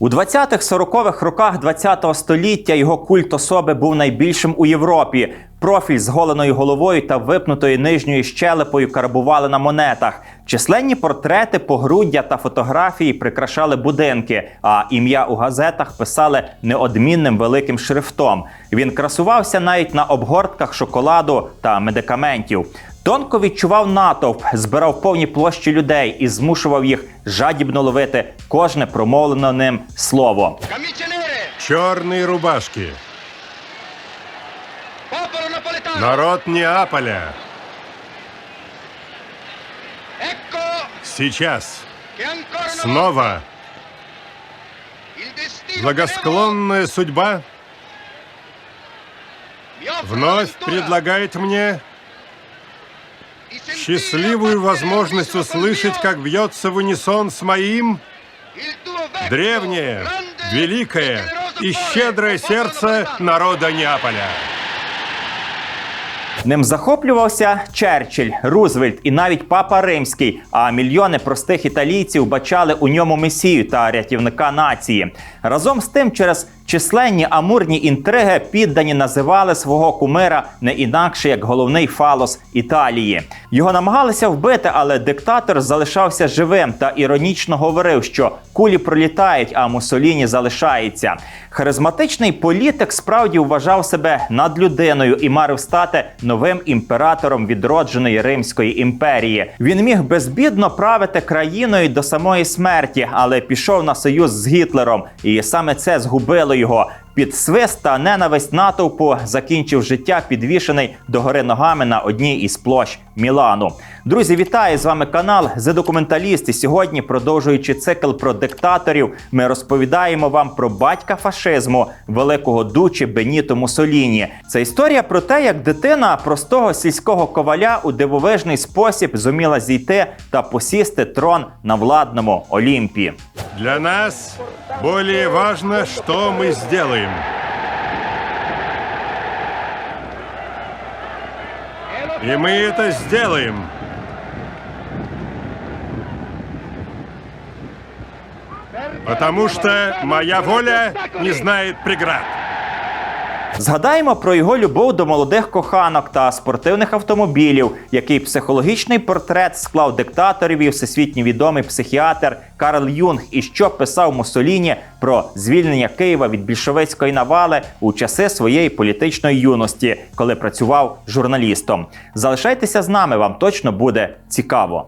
У 20-40-х роках ХХ століття його культ особи був найбільшим у Європі. Профіль з голеною головою та випнутою нижньою щелепою карбували на монетах. Численні портрети, погруддя та фотографії прикрашали будинки, а ім'я у газетах писали неодмінним великим шрифтом. Він красувався навіть на обгортках шоколаду та медикаментів. Тонко відчував натовп, збирав повні площі людей і змушував їх жадібно ловити кожне промовлене ним слово. Черные рубашки. Народ Неаполя. Сейчас. Снова. Благосклонная судьба вновь предлагает мне счастливую возможность услышать, как бьется в унисон с моим древнее, великое и щедрое сердце народа Неаполя. Ним захоплювався Черчилль, Рузвельт і навіть папа Римський. А мільйони простих італійців бачали у ньому месію та рятівника нації. Разом з тим, через численні амурні інтриги піддані називали свого кумира не інакше як головний фалос Італії. Його намагалися вбити, але диктатор залишався живим та іронічно говорив, що кулі пролітають, а Муссоліні залишається. Харизматичний політик справді вважав себе надлюдиною і марив стати новим імператором відродженої Римської імперії. Він міг безбідно правити країною до самої смерті, але пішов на союз з Гітлером, і саме це згубило його. Під свист та ненависть натовпу закінчив життя підвішений догори ногами на одній із площ Мілану. Друзі, вітаю з вами канал «The Документаліст». І сьогодні, продовжуючи цикл про диктаторів, ми розповідаємо вам про батька фашизму великого дучі Беніто Мусоліні. Це історія про те, як дитина простого сільського коваля у дивовижний спосіб зуміла зійти та посісти трон на владному Олімпі. Для нас более важно, что мы сделаем. И мы это сделаем. Потому что моя воля не знает преград. Згадаємо про його любов до молодих коханок та спортивних автомобілів, який психологічний портрет склав диктаторів і всесвітньо відомий психіатр Карл Юнг, і що писав Муссоліні про звільнення Києва від більшовицької навали у часи своєї політичної юності, коли працював журналістом. Залишайтеся з нами, вам точно буде цікаво.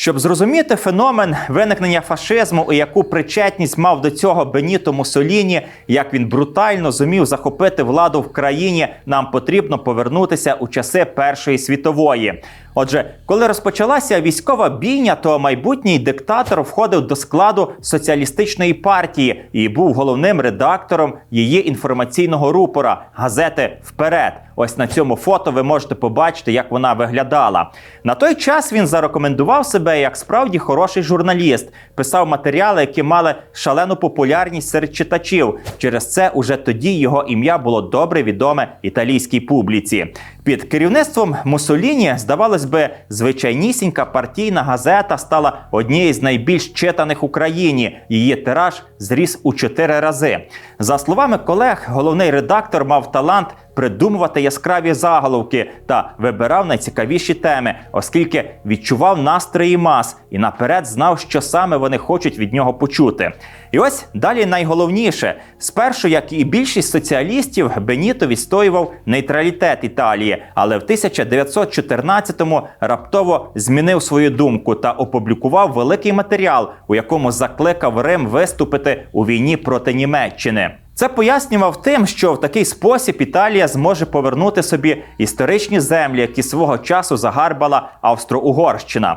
Щоб зрозуміти феномен виникнення фашизму і яку причетність мав до цього Беніто Мусоліні, як він брутально зумів захопити владу в країні, нам потрібно повернутися у часи Першої світової. Отже, коли розпочалася військова бійня, то майбутній диктатор входив до складу соціалістичної партії і був головним редактором її інформаційного рупора газети Вперед. Ось на цьому фото ви можете побачити, як вона виглядала. На той час він зарекомендував себе як справді хороший журналіст, писав матеріали, які мали шалену популярність серед читачів. Через це уже тоді його ім'я було добре відоме італійській публіці. Під керівництвом Мусоліні, здавалось би, звичайнісінька партійна газета стала однією з найбільш читаних в Україні. Її тираж зріс у чотири рази. За словами колег, головний редактор мав талант придумувати яскраві заголовки та вибирав найцікавіші теми, оскільки відчував настрої мас і наперед знав, що саме вони хочуть від нього почути. І ось далі найголовніше: спершу, як і більшість соціалістів, Беніто відстоював нейтралітет Італії, але в 1914-му раптово змінив свою думку та опублікував великий матеріал, у якому закликав Рим виступити у війні проти Німеччини. Це пояснював тим, що в такий спосіб Італія зможе повернути собі історичні землі, які свого часу загарбала Австро-Угорщина.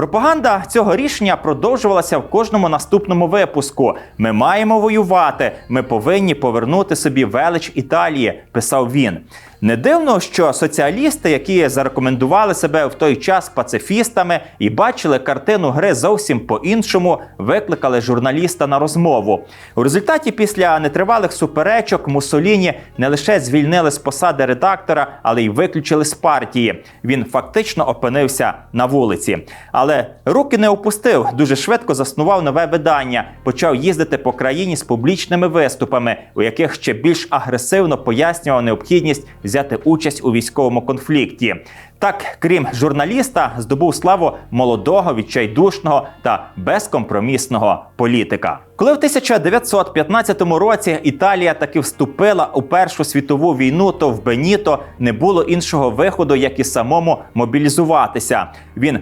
Пропаганда цього рішення продовжувалася в кожному наступному випуску. Ми маємо воювати. Ми повинні повернути собі велич Італії, писав він. Не дивно, що соціалісти, які зарекомендували себе в той час пацифістами і бачили картину гри зовсім по-іншому, викликали журналіста на розмову. У результаті, після нетривалих суперечок, Муссоліні не лише звільнили з посади редактора, але й виключили з партії. Він фактично опинився на вулиці. Але руки не опустив. Дуже швидко заснував нове видання, почав їздити по країні з публічними виступами, у яких ще більш агресивно пояснював необхідність взяти участь у військовому конфлікті. Так, крім журналіста, здобув славу молодого, відчайдушного та безкомпромісного політика. Коли в 1915 році Італія таки вступила у Першу світову війну, то в Беніто не було іншого виходу, як і самому мобілізуватися. Він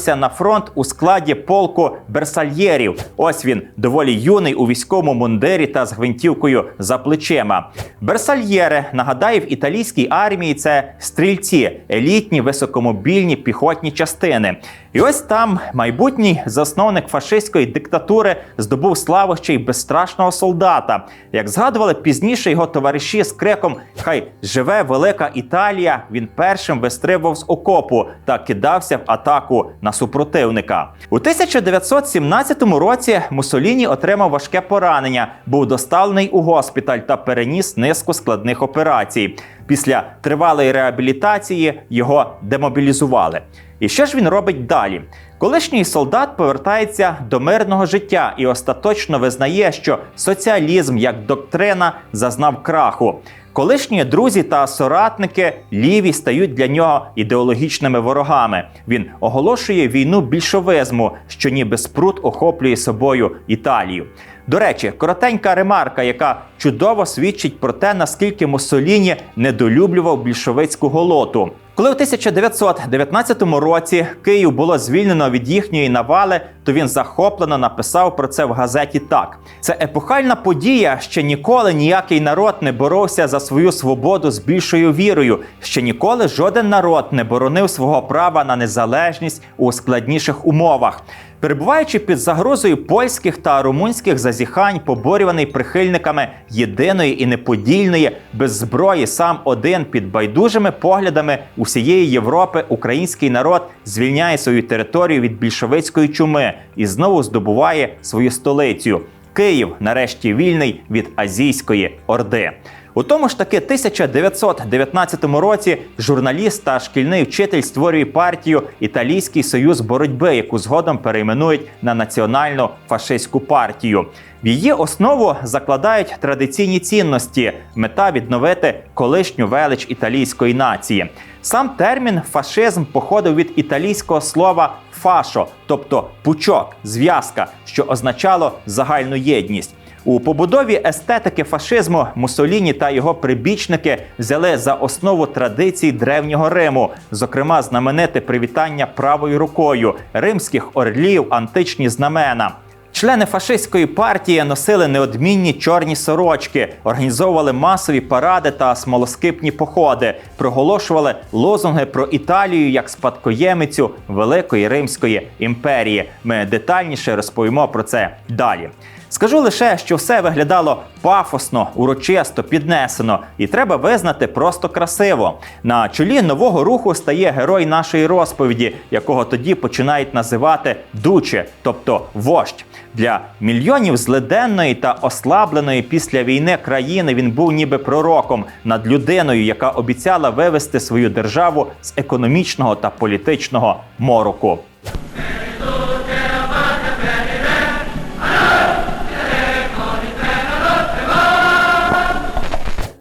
відправився на фронт у складі полку берсальєрів. Ось він доволі юний у військовому мундирі та з гвинтівкою за плечима. Берсальєри, нагадаю, в італійській армії це стрільці, елітні високомобільні піхотні частини. І ось там майбутній засновник фашистської диктатури здобув славу ще й безстрашного солдата. Як згадували пізніше його товариші з криком Хай живе велика Італія! Він першим вистрибував з окопу та кидався в атаку на супротивника. У 1917 році Мусоліні отримав важке поранення, був доставлений у госпіталь та переніс низку складних операцій. Після тривалої реабілітації його демобілізували. І що ж він робить далі? Колишній солдат повертається до мирного життя і остаточно визнає, що соціалізм як доктрина зазнав краху. Колишні друзі та соратники ліві стають для нього ідеологічними ворогами. Він оголошує війну більшовизму, що ніби спрут охоплює собою Італію. До речі, коротенька ремарка, яка чудово свідчить про те, наскільки Муссоліні недолюблював більшовицьку голоту. Коли у 1919 році Київ було звільнено від їхньої навали, то він захоплено написав про це в газеті так: це епохальна подія. Ще ніколи ніякий народ не боровся за свою свободу з більшою вірою. Ще ніколи жоден народ не боронив свого права на незалежність у складніших умовах. Перебуваючи під загрозою польських та румунських зазіхань, поборюваний прихильниками єдиної і неподільної, без зброї, сам один під байдужими поглядами усієї Європи, український народ звільняє свою територію від більшовицької чуми і знову здобуває свою столицю. Київ, нарешті, вільний від азійської орди. У тому ж таки 1919 році журналіст та шкільний вчитель створює партію Італійський союз боротьби, яку згодом перейменують на національну фашистську партію. В її основу закладають традиційні цінності, мета відновити колишню велич італійської нації. Сам термін фашизм походив від італійського слова фашо, тобто пучок, зв'язка, що означало загальну єдність. У побудові естетики фашизму Муссоліні та його прибічники взяли за основу традицій древнього Риму, зокрема знамените привітання правою рукою, римських орлів, античні знамена. Члени фашистської партії носили неодмінні чорні сорочки, організовували масові паради та смолоскипні походи, проголошували лозунги про Італію як спадкоємицю Великої Римської імперії. Ми детальніше розповімо про це далі. Скажу лише, що все виглядало пафосно, урочисто, піднесено, і треба визнати просто красиво. На чолі нового руху стає герой нашої розповіді, якого тоді починають називати дуче, тобто вождь. Для мільйонів злиденної та ослабленої після війни країни він був ніби пророком над людиною, яка обіцяла вивести свою державу з економічного та політичного мороку.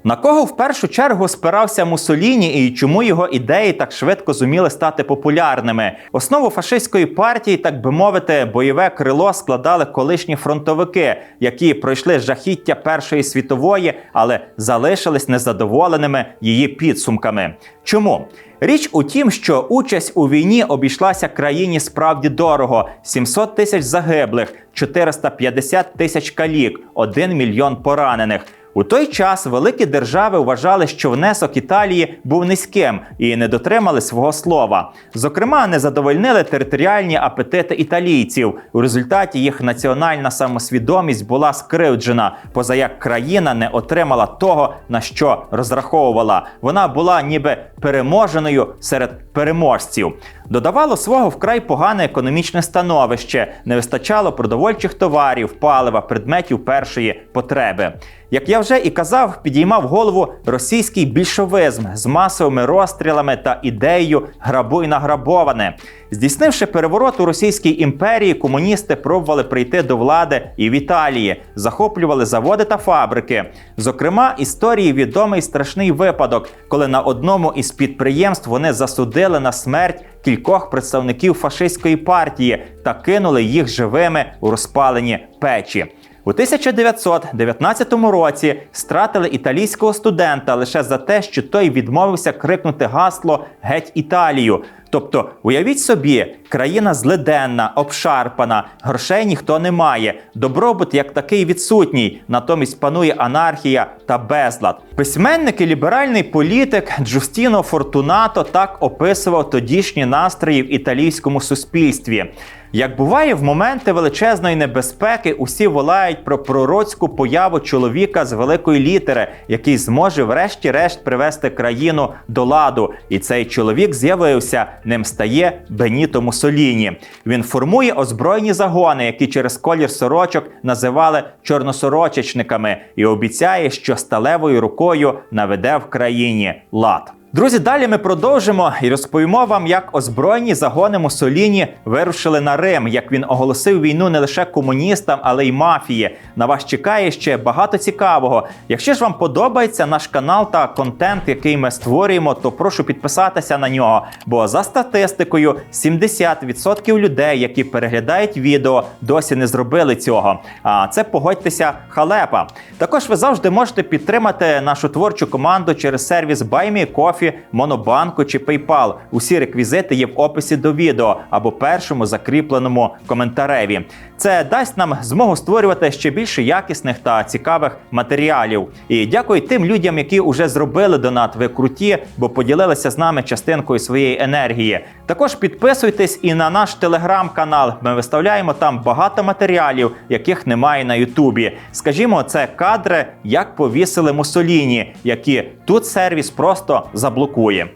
На кого в першу чергу спирався Муссоліні і чому його ідеї так швидко зуміли стати популярними? Основу фашистської партії, так би мовити, бойове крило складали колишні фронтовики, які пройшли жахіття Першої світової, але залишились незадоволеними її підсумками. Чому? Річ у тім, що участь у війні обійшлася країні справді дорого: 700 тисяч загиблих, 450 тисяч калік, 1 мільйон поранених. У той час великі держави вважали, що внесок Італії був низьким і не дотримали свого слова. Зокрема, не задовольнили територіальні апетити італійців. У результаті їх національна самосвідомість була скривджена, поза як країна не отримала того, на що розраховувала. Вона була ніби переможеною серед переможців. Додавало свого вкрай погане економічне становище, не вистачало продовольчих товарів, палива, предметів першої потреби. Як я вже і казав, підіймав голову російський більшовизм з масовими розстрілами та ідеєю грабуй награбоване. Здійснивши переворот у Російській імперії, комуністи пробували прийти до влади і в Італії, захоплювали заводи та фабрики. Зокрема, історії відомий страшний випадок, коли на одному із підприємств вони засудили на смерть кількох представників фашистської партії та кинули їх живими у розпалені печі. У 1919 році стратили італійського студента лише за те, що той відмовився крикнути гасло Геть Італію. Тобто, уявіть собі, країна злиденна, обшарпана, грошей ніхто не має, добробут як такий відсутній, натомість панує анархія та безлад. Письменник і ліберальний політик Джустіно Фортунато так описував тодішні настрої в італійському суспільстві. Як буває, в моменти величезної небезпеки усі волають про пророцьку появу чоловіка з великої літери, який зможе врешті-решт привести країну до ладу. І цей чоловік з'явився. Ним стає Беніто Муссоліні. Він формує озброєні загони, які через колір сорочок називали чорносорочечниками, і обіцяє, що сталевою рукою наведе в країні лад. Друзі, далі ми продовжимо і розповімо вам, як озброєні загони Муссоліні вирушили на Рим, як він оголосив війну не лише комуністам, але й мафії. На вас чекає ще багато цікавого. Якщо ж вам подобається наш канал та контент, який ми створюємо, то прошу підписатися на нього. Бо за статистикою 70% людей, які переглядають відео, досі не зробили цього. А це погодьтеся, халепа. Також ви завжди можете підтримати нашу творчу команду через сервіс BuyMeCoffee, Монобанку чи PayPal. Усі реквізити є в описі до відео або першому закріпленому коментареві. Це дасть нам змогу створювати ще більше якісних та цікавих матеріалів. І дякую тим людям, які вже зробили донат. Ви круті, бо поділилися з нами частинкою своєї енергії. Також підписуйтесь і на наш телеграм-канал. Ми виставляємо там багато матеріалів, яких немає на Ютубі. Скажімо, це кадри, як повісили Мусоліні, які тут сервіс просто заблокує.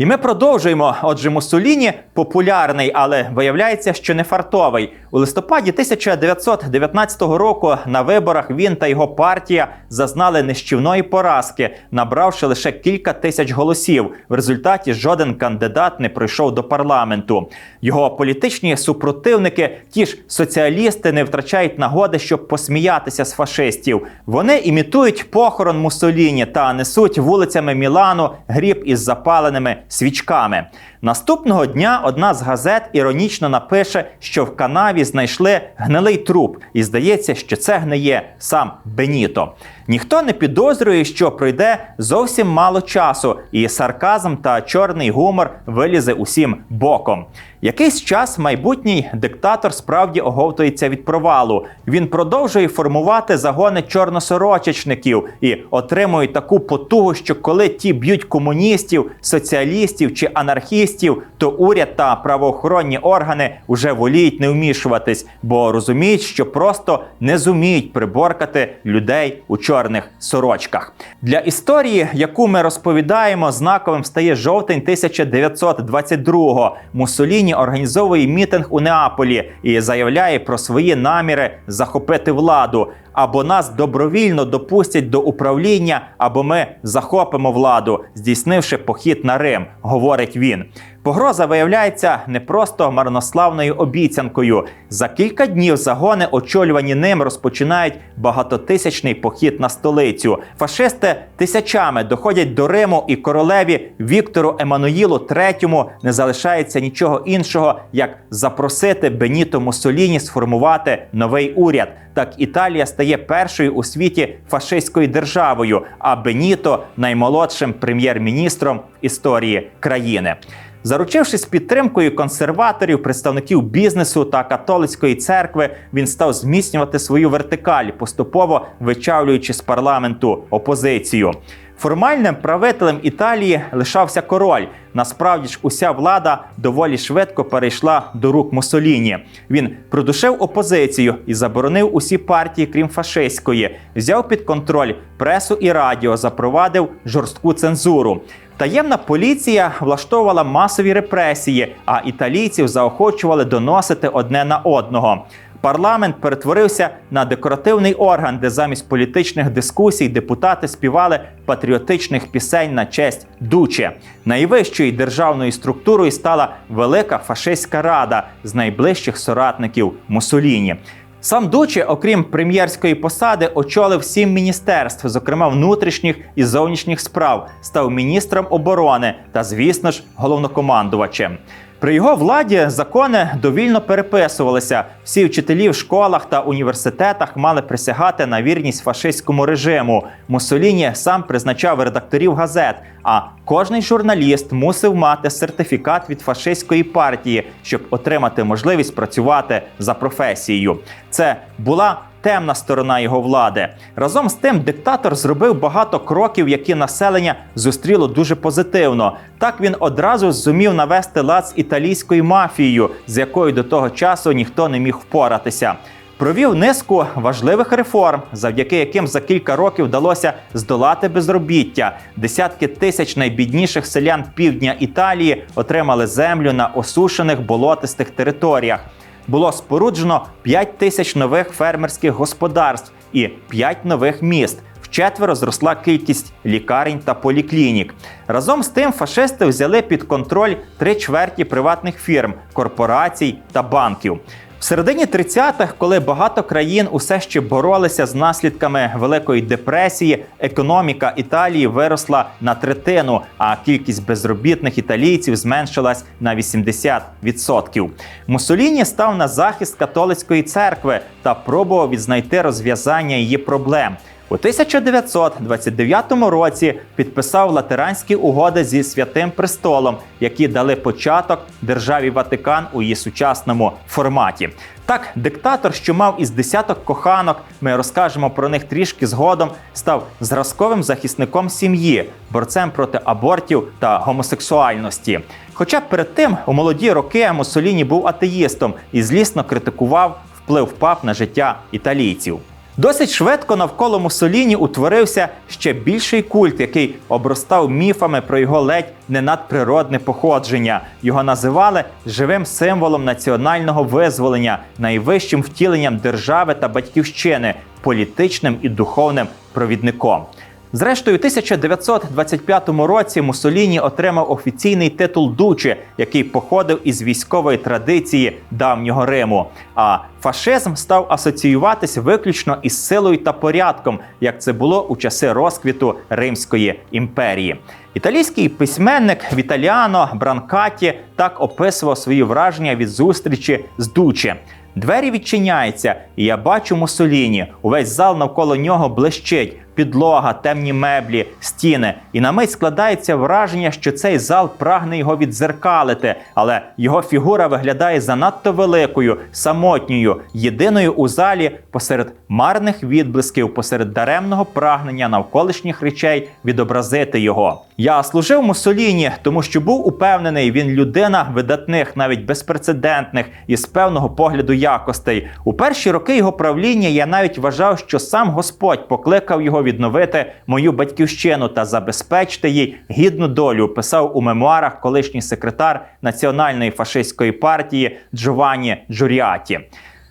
І ми продовжуємо. Отже, Муссоліні популярний, але виявляється, що не фартовий. У листопаді 1919 року на виборах він та його партія зазнали нищівної поразки, набравши лише кілька тисяч голосів. В результаті жоден кандидат не пройшов до парламенту. Його політичні супротивники, ті ж соціалісти, не втрачають нагоди, щоб посміятися з фашистів. Вони імітують похорон Муссоліні та несуть вулицями Мілану гріб із запаленими свічками. Наступного дня одна з газет іронічно напише, що в канаві знайшли гнилий труп, і здається, що це гниє сам Беніто. Ніхто не підозрює, що пройде зовсім мало часу, і сарказм та чорний гумор вилізе усім боком. Якийсь час майбутній диктатор справді оговтується від провалу. Він продовжує формувати загони чорносорочечників і отримує таку потугу, що коли ті б'ють комуністів, соціалістів чи анархістів, то уряд та правоохоронні органи вже воліють не вмішуватись, бо розуміють, що просто не зуміють приборкати людей у чорних сорочках. Для історії, яку ми розповідаємо, знаковим стає жовтень 1922-го. Муссоліні організовує мітинг у Неаполі і заявляє про свої наміри захопити владу. Або нас добровільно допустять до управління, або ми захопимо владу, здійснивши похід на Рим, говорить він. Погроза виявляється не просто марнославною обіцянкою. За кілька днів загони, очолювані ним, розпочинають багатотисячний похід на столицю. Фашисти тисячами доходять до Риму, і королеві Віктору Еммануїлу III не залишається нічого іншого, як запросити Беніто Муссоліні сформувати новий уряд. Так Італія стає першою у світі фашистською державою, а Беніто наймолодшим прем'єр-міністром історії країни. Заручившись підтримкою консерваторів, представників бізнесу та католицької церкви, він став зміцнювати свою вертикаль, поступово вичавлюючи з парламенту опозицію. Формальним правителем Італії лишався король. Насправді ж, уся влада доволі швидко перейшла до рук Муссоліні. Він продушив опозицію і заборонив усі партії, крім фашистської, взяв під контроль пресу і радіо, запровадив жорстку цензуру. Таємна поліція влаштовувала масові репресії, а італійців заохочували доносити одне на одного. Парламент перетворився на декоративний орган, де замість політичних дискусій депутати співали патріотичних пісень на честь Дуче. Найвищою державною структурою стала велика фашистська рада з найближчих соратників Мусоліні. Сам Дуче, окрім прем'єрської посади, очолив сім міністерств, зокрема внутрішніх і зовнішніх справ, став міністром оборони та, звісно ж, головнокомандувачем. При його владі закони довільно переписувалися. Всі вчителі в школах та університетах мали присягати на вірність фашистському режиму. Муссоліні сам призначав редакторів газет. А кожний журналіст мусив мати сертифікат від фашистської партії, щоб отримати можливість працювати за професією. Це була темна сторона його влади. Разом з тим, диктатор зробив багато кроків, які населення зустріло дуже позитивно. Так він одразу зумів навести лад з італійською мафією, з якою до того часу ніхто не міг впоратися. Провів низку важливих реформ, завдяки яким за кілька років вдалося здолати безробіття. Десятки тисяч найбідніших селян півдня Італії отримали землю на осушених болотистих територіях. Було споруджено 5 тисяч нових фермерських господарств і 5 нових міст. Вчетверо зросла кількість лікарень та поліклінік. Разом з тим фашисти взяли під контроль три чверті приватних фірм, корпорацій та банків. В середині 30-х, коли багато країн усе ще боролися з наслідками Великої депресії, економіка Італії виросла на третину, а кількість безробітних італійців зменшилась на 80%. Мусоліні став на захист католицької церкви та пробував відзнайти розв'язання її проблем. У 1929 році підписав латеранські угоди зі святим престолом, які дали початок державі Ватикан у її сучасному форматі. Так, диктатор, що мав із десяток коханок, ми розкажемо про них трішки згодом, став зразковим захисником сім'ї, борцем проти абортів та гомосексуальності. Хоча перед тим у молоді роки Муссоліні був атеїстом і злісно критикував вплив пап на життя італійців. Досить швидко навколо Мусоліні утворився ще більший культ, який обростав міфами про його ледь не надприродне походження. Його називали живим символом національного визволення, найвищим втіленням держави та батьківщини, політичним і духовним провідником. Зрештою, у 1925 році Муссоліні отримав офіційний титул Дуче, який походив із військової традиції давнього Риму. А фашизм став асоціюватись виключно із силою та порядком, як це було у часи розквіту Римської імперії. Італійський письменник Віталіано Бранкаті так описував свої враження від зустрічі з Дуче. Двері відчиняються, і я бачу Муссоліні. Увесь зал навколо нього блищить. Підлога, темні меблі, стіни. І на мить складається враження, що цей зал прагне його відзеркалити, але його фігура виглядає занадто великою, самотньою, єдиною у залі посеред марних відблисків, посеред даремного прагнення навколишніх речей відобразити його. Я служив Муссоліні, тому що був упевнений, він людина видатних, навіть безпрецедентних і з певного погляду якостей. У перші роки його правління я навіть вважав, що сам Господь покликав його відновити мою батьківщину та забезпечити їй гідну долю. Писав у мемуарах колишній секретар національної фашистської партії Джованні Джуріаті.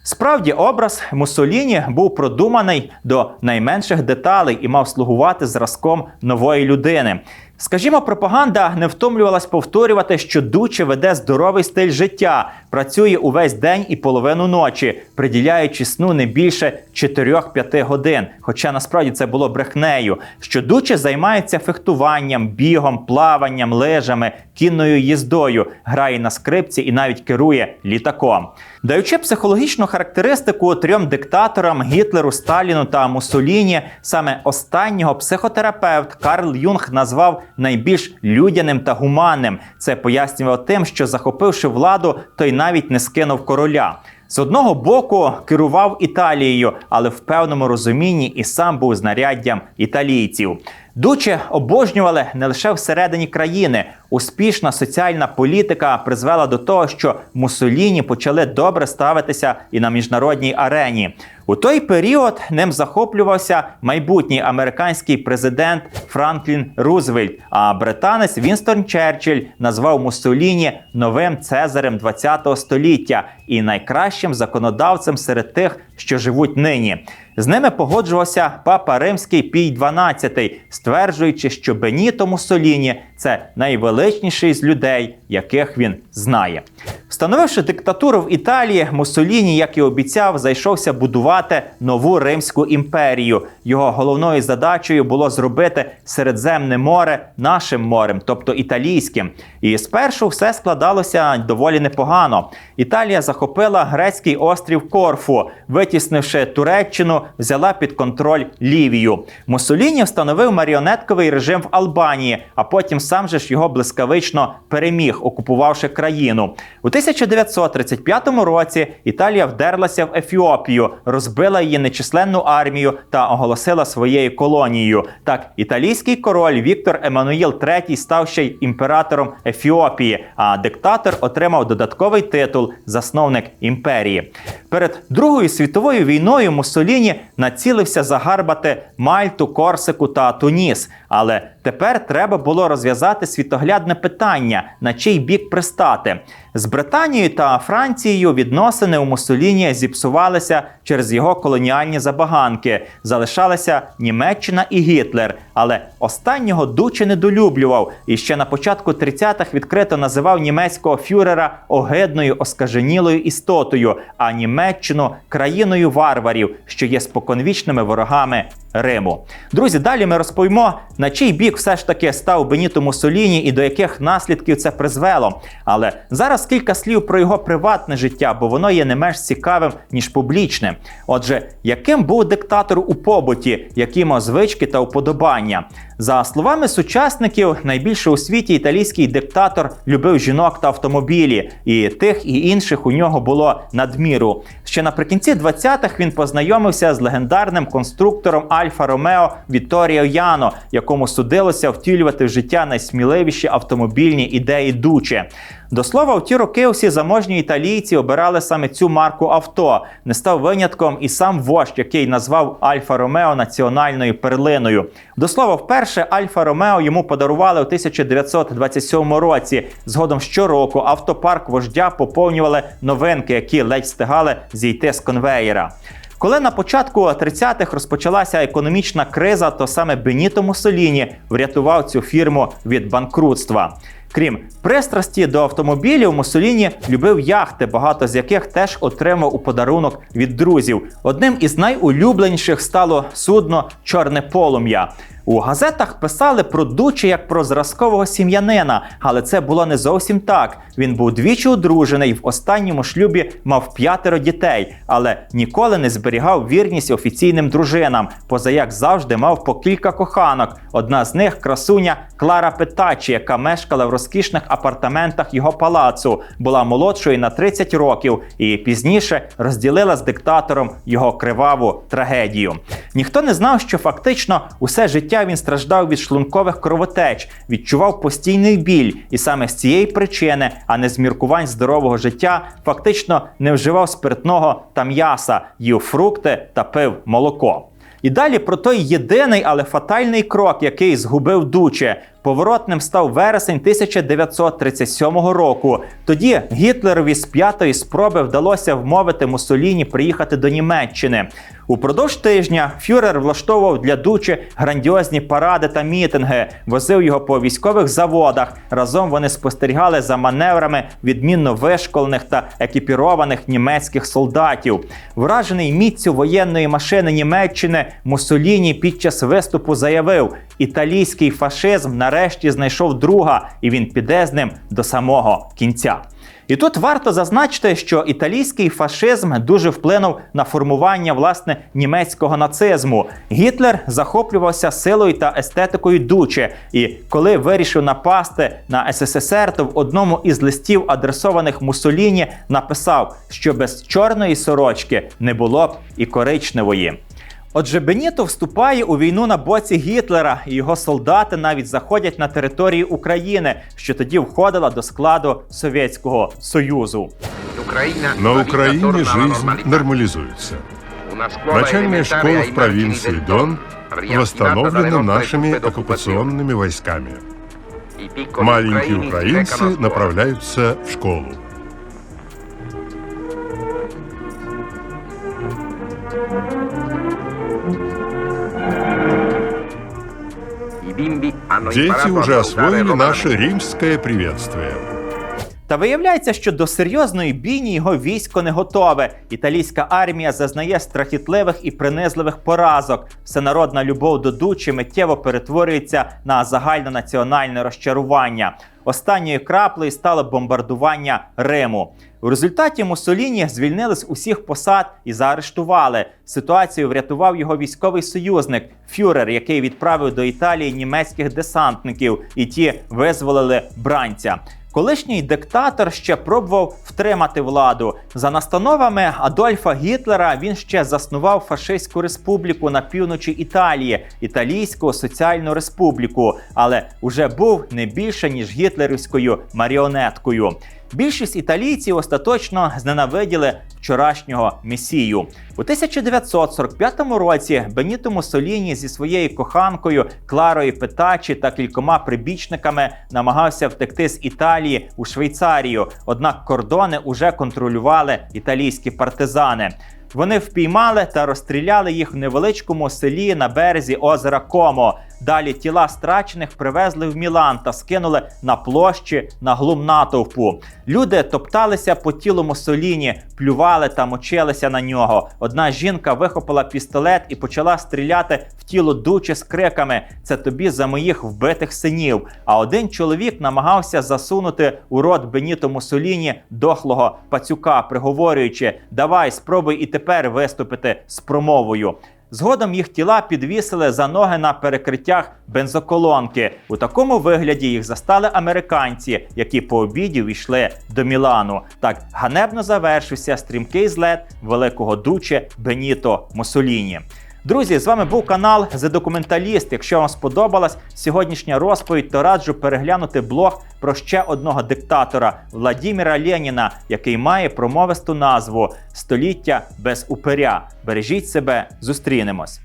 Справді, образ Муссоліні був продуманий до найменших деталей і мав слугувати зразком нової людини. Скажімо, пропаганда не втомлювалась повторювати, що Дуче веде здоровий стиль життя, працює увесь день і половину ночі, приділяючи сну не більше 4-5 годин. Хоча насправді це було брехнею. Що Дуче займається фехтуванням, бігом, плаванням, лижами, кінною їздою, грає на скрипці і навіть керує літаком. Даючи психологічну характеристику трьом диктаторам Гітлеру, Сталіну та Муссоліні, саме останнього психотерапевт Карл Юнг назвав найбільш людяним та гуманним. Це пояснював тим, що захопивши владу, той навіть не скинув короля. З одного боку керував Італією, але в певному розумінні і сам був знаряддям італійців. Дуче обожнювали не лише всередині країни. Успішна соціальна політика призвела до того, що Мусоліні почали добре ставитися і на міжнародній арені. У той період ним захоплювався майбутній американський президент Франклін Рузвельт, а британець Вінстон Черчилль назвав Муссоліні новим цезарем ХХ століття і найкращим законодавцем серед тих, що живуть нині. З ними погоджувався папа Римський Пій XII, стверджуючи, що Беніто Муссоліні це найвеличніший з людей, яких він знає. Встановивши диктатуру в Італії, Муссоліні, як і обіцяв, зайшовся будувати нову Римську імперію. Його головною задачею було зробити Середземне море нашим морем, тобто італійським. І спершу все складалося доволі непогано. Італія захопила грецький острів Корфу, витіснивши Туреччину, взяла під контроль Лівію. Муссоліні встановив маріонетковий режим в Албанії, а потім сам же ж його блискавично переміг, окупувавши країну. У 1935 році Італія вдерлася в Ефіопію, розбила її нечисленну армію та оголосила своєю колонією. Так, італійський король Віктор Еммануїл III став ще й імператором Ефіопії, а диктатор отримав додатковий титул засновник імперії. Перед Другою світовою війною Муссоліні націлився загарбати Мальту, Корсику та Туніс. Але тепер треба було розв'язати світоглядне питання, на чий бік пристати. З Британією та Францією відносини у Муссоліні зіпсувалися через його колоніальні забаганки. Залишалися Німеччина і Гітлер. Але останнього Дуче недолюблював і ще на початку 30-х відкрито називав німецького фюрера огидною оскаженілою істотою, а Німеччину країною варварів, що є споконвічними ворогами Риму. Друзі, далі ми розповімо, на чий бік все ж таки став Беніто Муссоліні і до яких наслідків це призвело. Але зараз кілька слів про його приватне життя, бо воно є не менш цікавим ніж публічне. Отже, яким був диктатор у побуті, які мав звички та уподобання? За словами сучасників, найбільше у світі італійський диктатор любив жінок та автомобілі, і тих і інших у нього було надміру. Ще наприкінці 20-х він познайомився з легендарним конструктором Альфа Ромео Вітторіо Яно, якому судилося втілювати в життя найсміливіші автомобільні ідеї Дуче. До слова, в ті роки усі заможні італійці обирали саме цю марку авто. Не став винятком і сам вождь, який назвав Альфа Ромео національною перлиною. До слова, вперше Альфа Ромео йому подарували у 1927 році. Згодом щороку автопарк вождя поповнювали новинки, які ледь встигали зійти з конвеєра. Коли на початку 30-х розпочалася економічна криза, то саме Беніто Муссоліні врятував цю фірму від банкрутства. Крім пристрасті до автомобілів, Мусоліні любив яхти, багато з яких теж отримав у подарунок від друзів. Одним із найулюбленіших стало судно Чорне полум'я. У газетах писали про Дуче як про зразкового сім'янина, але це було не зовсім так. Він був двічі одружений, в останньому шлюбі мав п'ятеро дітей, але ніколи не зберігав вірність офіційним дружинам, поза як завжди мав по кілька коханок. Одна з них красуня Клара Петачі, яка мешкала в розкішних апартаментах його палацу, була молодшою на 30 років і пізніше розділила з диктатором його криваву трагедію. Ніхто не знав, що фактично усе життя він страждав від шлункових кровотеч, відчував постійний біль, і саме з цієї причини, а не з міркувань здорового життя, фактично не вживав спиртного та м'яса, їв фрукти та пив молоко. І далі про той єдиний, але фатальний крок, який згубив Дуче. Поворотним став вересень 1937 року. Тоді Гітлерові з п'ятої спроби вдалося вмовити Муссоліні приїхати до Німеччини. Упродовж тижня фюрер влаштовував для Дучі грандіозні паради та мітинги, возив його по військових заводах. Разом вони спостерігали за маневрами відмінно вишколених та екіпірованих німецьких солдатів. Вражений міцю воєнної машини Німеччини Муссоліні під час виступу заявив: італійський фашизм нарешті знайшов друга, і він піде з ним до самого кінця. І тут варто зазначити, що італійський фашизм дуже вплинув на формування власне німецького нацизму. Гітлер захоплювався силою та естетикою Дуче, і коли вирішив напасти на СССР, то в одному із листів, адресованих Муссоліні, написав, що без чорної сорочки не було б і коричневої. Отже, Беніто вступає у війну на боці Гітлера, і його солдати навіть заходять на територію України, що тоді входила до складу Совєтського Союзу. На Украине жизнь нормализуется. Начальная школа в провинции Дон восстановлена нашими оккупационными войсками. Маленькие украинцы направляются в школу. Дети уже освоили наше римське приветствие. Та виявляється, що до серйозної бійні його військо не готове. Італійська армія зазнає страхітливих і принизливих поразок. Всенародна любов до Дучі миттєво перетворюється на загальнонаціональне розчарування. Останньою краплею стало бомбардування Риму. У результаті Мусоліні звільнили з усіх посад і заарештували. Ситуацію врятував його військовий союзник фюрер, який відправив до Італії німецьких десантників, і ті визволили бранця. Колишній диктатор ще пробував втримати владу. За настановами Адольфа Гітлера він ще заснував фашистську республіку на півночі Італії, Італійську соціальну республіку, але уже був не більше ніж гітлерівською маріонеткою. Більшість італійців остаточно зненавиділи вчорашнього месію. У 1945 році Беніто Муссоліні зі своєю коханкою Кларою Петачі та кількома прибічниками намагався втекти з Італії у Швейцарію. Однак кордони уже контролювали італійські партизани. Вони впіймали та розстріляли їх в невеличкому селі на березі озера Комо. Далі тіла страчених привезли в Мілан та скинули на площі на глум натовпу. Люди топталися по тілу Муссоліні, плювали та мочилися на нього. Одна жінка вихопила пістолет і почала стріляти в тіло дучі з криками: Це тобі за моїх вбитих синів. А один чоловік намагався засунути у рот Беніто Муссоліні дохлого пацюка, приговорюючи: Давай, спробуй і тепер виступити з промовою. Згодом їх тіла підвісили за ноги на перекриттях бензоколонки. У такому вигляді їх застали американці, які по обіді війшли до Мілану. Так ганебно завершився стрімкий злет великого дуче Беніто Муссоліні. Друзі, з вами був канал The Документаліст. Якщо вам сподобалась сьогоднішня розповідь, то раджу переглянути блог про ще одного диктатора Владіміра Леніна, який має промовисту назву Століття без упиря. Бережіть себе, зустрінемось.